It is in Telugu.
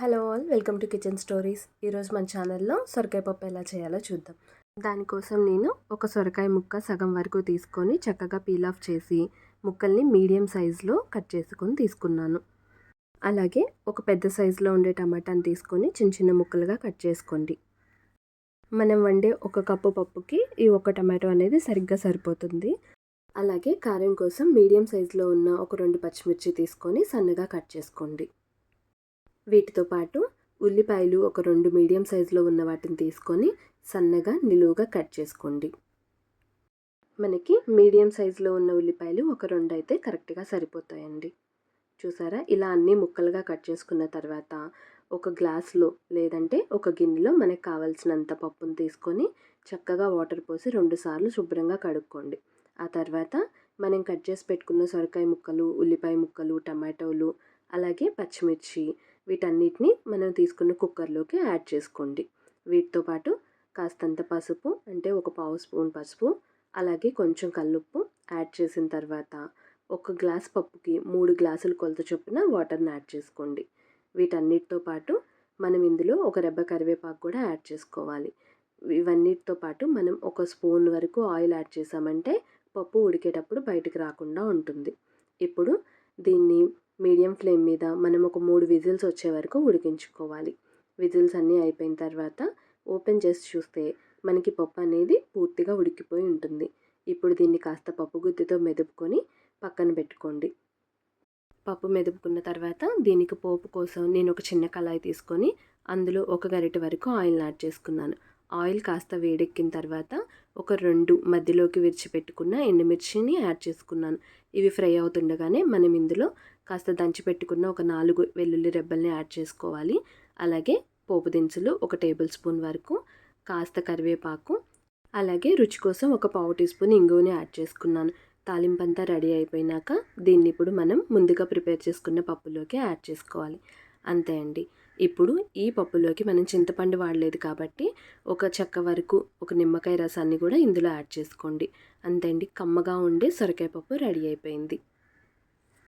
Hello all welcome to kitchen stories. ఈరోజు మన ఛానల్లో సొరకాయ పప్పు ఎలా చేయాలో చూద్దాం. దానికోసం నేను ఒక సొరకాయ ముక్క సగం వరకు తీసుకొని చక్కగా పీల్ ఆఫ్ చేసి ముక్కల్ని మీడియం సైజులో కట్ చేసుకొని తీసుకున్నాను. అలాగే ఒక పెద్ద సైజులో ఉండే టమాటాని తీసుకొని చిన్న చిన్న ముక్కలుగా కట్ చేసుకోండి. మనం వండే ఒక కప్పు పప్పుకి ఈ ఒక టమాటో అనేది సరిగ్గా సరిపోతుంది. అలాగే కారం కోసం మీడియం సైజులో ఉన్న ఒక రెండు పచ్చిమిర్చి తీసుకొని సన్నగా కట్ చేసుకోండి. వీటితో పాటు ఉల్లిపాయలు ఒక రెండు మీడియం సైజులో ఉన్న వాటిని తీసుకొని సన్నగా నిలువుగా కట్ చేసుకోండి. మనకి మీడియం సైజులో ఉన్న ఉల్లిపాయలు ఒక రెండు అయితే కరెక్ట్గా సరిపోతాయండి. చూసారా? ఇలా అన్ని ముక్కలుగా కట్ చేసుకున్న తర్వాత ఒక గ్లాస్లో లేదంటే ఒక గిన్నెలో మనకు కావాల్సినంత పప్పును తీసుకొని చక్కగా వాటర్ పోసి రెండుసార్లు శుభ్రంగా కడుక్కోండి. ఆ తర్వాత మనం కట్ చేసి పెట్టుకున్న సొరకాయ ముక్కలు ఉల్లిపాయ ముక్కలు టమాటోలు అలాగే పచ్చిమిర్చి వీటన్నిటిని మనం తీసుకున్న కుక్కర్లోకి యాడ్ చేసుకోండి. వీటితో పాటు కాస్తంత పసుపు అంటే ఒక పావు స్పూన్ పసుపు అలాగే కొంచెం కల్లుప్పు యాడ్ చేసిన తర్వాత ఒక గ్లాస్ పప్పుకి మూడు గ్లాసులు కొలత చొప్పున వాటర్ని యాడ్ చేసుకోండి. వీటన్నిటితో పాటు మనం ఇందులో ఒక రెబ్బ కరివేపాకు కూడా యాడ్ చేసుకోవాలి. ఇవన్నిటితో పాటు మనం ఒక స్పూన్ వరకు ఆయిల్ యాడ్ చేసామంటే పప్పు ఉడికేటప్పుడు బయటకు రాకుండా ఉంటుంది. ఇప్పుడు దీన్ని మీడియం ఫ్లేమ్ మీద మనం ఒక మూడు విజిల్స్ వచ్చే వరకు ఉడికించుకోవాలి. విజిల్స్ అన్నీ అయిపోయిన తర్వాత ఓపెన్ చేసి చూస్తే మనకి పప్పు అనేది పూర్తిగా ఉడికిపోయి ఉంటుంది. ఇప్పుడు దీన్ని కాస్త పప్పు గుత్తితో మెదుపుకొని పక్కన పెట్టుకోండి. పప్పు మెదుపుకున్న తర్వాత దీనికి పోపు కోసం నేను ఒక చిన్న కళాయి తీసుకొని అందులో ఒక గరిటె వరకు ఆయిల్ యాడ్ చేసుకున్నాను. ఆయిల్ కాస్త వేడెక్కిన తర్వాత ఒక రెండు మధ్యలోకి విరిచిపెట్టుకున్న ఎండుమిర్చిని యాడ్ చేసుకున్నాను. ఇవి ఫ్రై అవుతుండగానే మనం ఇందులో కాస్త దంచి పెట్టుకున్న ఒక నాలుగు వెల్లుల్లి రెబ్బల్ని యాడ్ చేసుకోవాలి. అలాగే పోపు దినుసులు ఒక టేబుల్ స్పూన్ వరకు కాస్త కరివేపాకు అలాగే రుచి కోసం ఒక పావు టీ స్పూన్ ఇంగువని యాడ్ చేసుకున్నాను. తాలింపంతా రెడీ అయిపోయినాక దీన్ని ఇప్పుడు మనం ముందుగా ప్రిపేర్ చేసుకున్న పప్పులోకి యాడ్ చేసుకోవాలి. అంతే అండి. ఇప్పుడు ఈ పప్పులోకి మనం చింతపండు వాడలేదు కాబట్టి ఒక చెక్క వరకు ఒక నిమ్మకాయ రసాన్ని కూడా ఇందులో యాడ్ చేసుకోండి. అంతే అండి కమ్మగా ఉండే సొరకాయ పప్పు రెడీ అయిపోయింది.